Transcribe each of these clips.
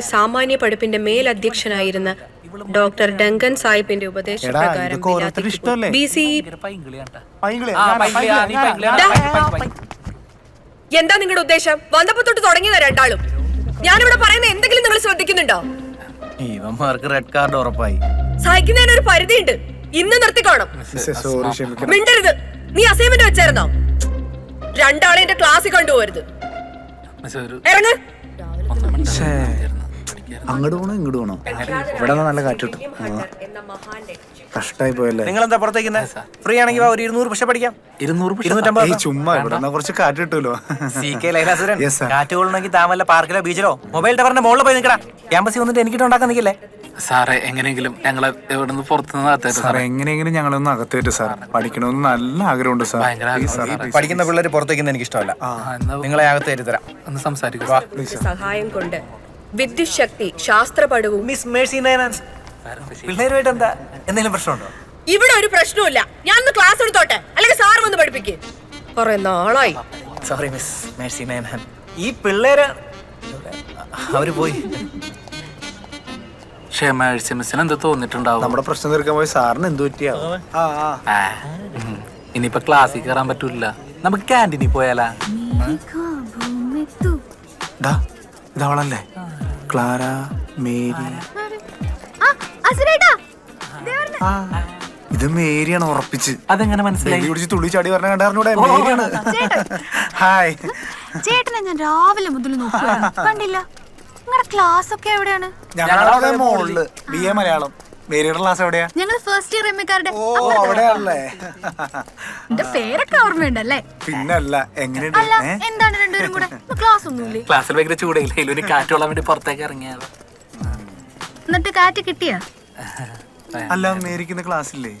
സാമാന്യ പഠിപ്പിന്റെ മേലധ്യക്ഷനായിരുന്ന doctor Duncan സാഹിബിന്റെ ഉപദേശപ്രകാരം? B C എന്താ നിങ്ങളുടെ ഉദ്ദേശം? വന്നപ്പോ തൊട്ട് തുടങ്ങിയതാ രണ്ടാളും. ഞാനിവിടെ പറയുന്ന എന്തെങ്കിലും നിങ്ങൾ ശ്രദ്ധിക്കുന്നുണ്ടോ? ഇവന്മാർക്ക് റെഡ് കാർഡ് ഉറപ്പായി. സഹിക്കുന്നതിന് ഒരു പരിധിയുണ്ട്. ഇന്ന് നിർത്തിക്കോണം. മിണ്ടരുത്. നീ അസൈൻമെന്റ് വെച്ചായിരുന്നോ? രണ്ടാളെ എന്റെ ക്ലാസ്സിൽ കൊണ്ടുപോകരുത്. ഇറങ്ങ് അങ്ങോട്ട് പോണോ ഇങ്ങോട്ട് പോണോ? ഇവിടെ നിന്നാ നല്ല കാറ്റ് കിട്ടും. കഷ്ടായി പോയല്ലേ നിങ്ങൾ എന്താ പുറത്തേക്കുന്ന? ഫ്രീ ആണെങ്കിൽ വാ, ഒരു ഇരുന്നൂറ് പക്ഷെ പഠിക്കാം ഇരുന്നൂറ് ഇരുന്നൂറ്റമ്പത് ചുമ്മാ ഇവിടെ നിന്നാ കുറച്ച് കാറ്റ് കിട്ടുമല്ലോ. C K Lailasuran. കാറ്റ് കൊള്ളണമെങ്കിൽ താമല്ല പാർക്കിലോ ബീച്ചിലോ മൊബൈൽ ടവറിന്റെ മുകളിൽ പോയി നിൽക്കടാ. ക്യാമ്പസിൽ വന്നിട്ട് എനിക്കിട്ട് ഉണ്ടാക്കാൻ നിൽക്കില്ലേ? സാറേ എങ്ങനെയെങ്കിലും ഞങ്ങളെ ഇവിടുന്ന് പുറത്തുനിന്ന് അകത്തേറ്റ് സാർ എങ്ങനെയെങ്കിലും ഞങ്ങളൊന്ന് അകത്തേറ്റ് സാർ. പഠിക്കണമെന്ന് നല്ല ആഗ്രഹമുണ്ട് സാർ. പഠിക്കുന്ന പിള്ളേർ പുറത്തേക്കുന്ന എനിക്ക് ഇഷ്ടമല്ല നിങ്ങളെ അകത്തേറ്റ് തരാം. ഒന്ന് സംസാരിക്കുക സഹായം കൊണ്ട് വിദ്യുത് ശക്തി ശാസ്ത്രപടവും മിസ് മേഴ്സി പിള്ളേരുമായിട്ട് എന്താ? എന്തെങ്കിലും പ്രശ്നമുണ്ടോ? ഇവിടെ ഒരു പ്രശ്നവുമില്ല. ഞാൻ ഒന്ന് ക്ലാസ് എടുത്തോട്ടെ. അല്ലെങ്കിൽ സാർ വന്ന് പഠിപ്പിക്കേ. കൊറേ നാളായി. സോറി മിസ് മേഴ്സി നയനാൻ ഈ പിള്ളേര് അവർ പോയി. ക്ഷമ മിസ്സിന് എന്ത് തോന്നിട്ടുണ്ടാവും നമ്മുടെ പ്രശ്നം തീർക്കാൻ പോയി സാറിന് എന്ത് പറ്റിയാ? ആ ആ. ആ, ഉം. ഇനിയിപ്പൊ ക്ലാസ്സിൽ കയറാൻ പറ്റൂല. നമുക്ക് ക്യാന്റീനിൽ പോയാലാ. ഇതവളല്ലേ? Clara Mary. ആ ഇത് മേരിയാണ് ഉറപ്പിച്ച്. അതെങ്ങനെ മനസ്സിലായി? എലി പിടിച്ച് തുള്ളി ചാടി പറഞ്ഞ കണ്ടാറിനൂടെ മേരിയാണ്. ഹായ്. ചേട്ടനെ ഞാൻ രാവിലെ മുതൽ നോക്കുകയാണ് കണ്ടില്ല? നിങ്ങളുടെ ക്ലാസ് ഒക്കെ എവിടെയാണ്? ഞങ്ങളവിടെ മോളിൽ. B A Malayalam. മേരിയുടെ ക്ലാസ് എവിടെയാ? ഞങ്ങൾ ഫസ്റ്റ് ഇയർ എം എക്കാരുടെ ഓ അവിടെയാണല്ലേ. എന്റെ പേരൊക്കെ ഓർമ്മയുണ്ടല്ലേ? പിന്നല്ല എങ്ങനെയുണ്ട്? എന്താണ് രണ്ടുപേരും കൂടെ ക്ലാസ് ഒന്നുമില്ലേ ക്ലാസ്സിൽ ഭയങ്കര ചൂടയില്ല ഇതിലൊരു കാറ്റുകൊള്ളാൻ വേണ്ടി പുറത്തേക്ക് ഇറങ്ങിയത് എന്നിട്ട് കാറ്റ് കിട്ടിയാ? അല്ല മേരിക്കുന്ന ക്ലാസ് ഇല്ലേ?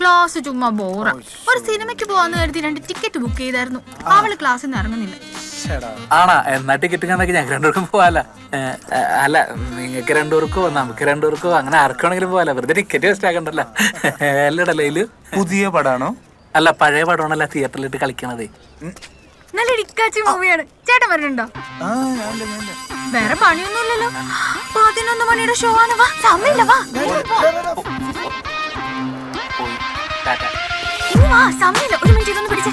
ക്ലാസ് ചുമ്മാ ബോറ ഒരു സിനിമയ്ക്ക് പോവാന്ന് കരുതി രണ്ട് ടിക്കറ്റ് ബുക്ക് ചെയ്തായിരുന്നു. അവൾ ക്ലാസ്സിൽ നിന്ന് ഇറങ്ങുന്നില്ല. ആണാ എന്നാ ടിക്കറ്റ് കണ്ടെങ്കിൽ ഞങ്ങൾക്ക് രണ്ടുപേർക്കും പോവാല. അല്ല നിങ്ങൾക്ക് രണ്ടുപേർക്കോ നമുക്ക് രണ്ടുപേർക്കോ അങ്ങനെ ആർക്കാണെങ്കിലും പോവാല. വെറുതെ ടിക്കറ്റ് വേസ്റ്റ് ആക്കണ്ടല്ലോ. അല്ലടല്ലേ പുതിയ പടാണോ? അല്ല പഴയ പടമാണല്ല തിയേറ്ററിലിട്ട് കളിക്കണത്. നല്ല ഇടിക്കാച്ചി മൂവിയാണ്. ചേട്ടൻ വരണുണ്ടോ വേറെ പണിയൊന്നും ഇല്ലല്ലോ വേറെ പണിയൊന്നുമില്ലല്ലോ. പതിനൊന്ന് മണിയുടെ ഷോ ആണ്. വാ സമയമില്ല വാ. വാ സമയമില്ല. ഒരു മിനിറ്റ് ഇതൊന്ന് പിടിച്ചേ.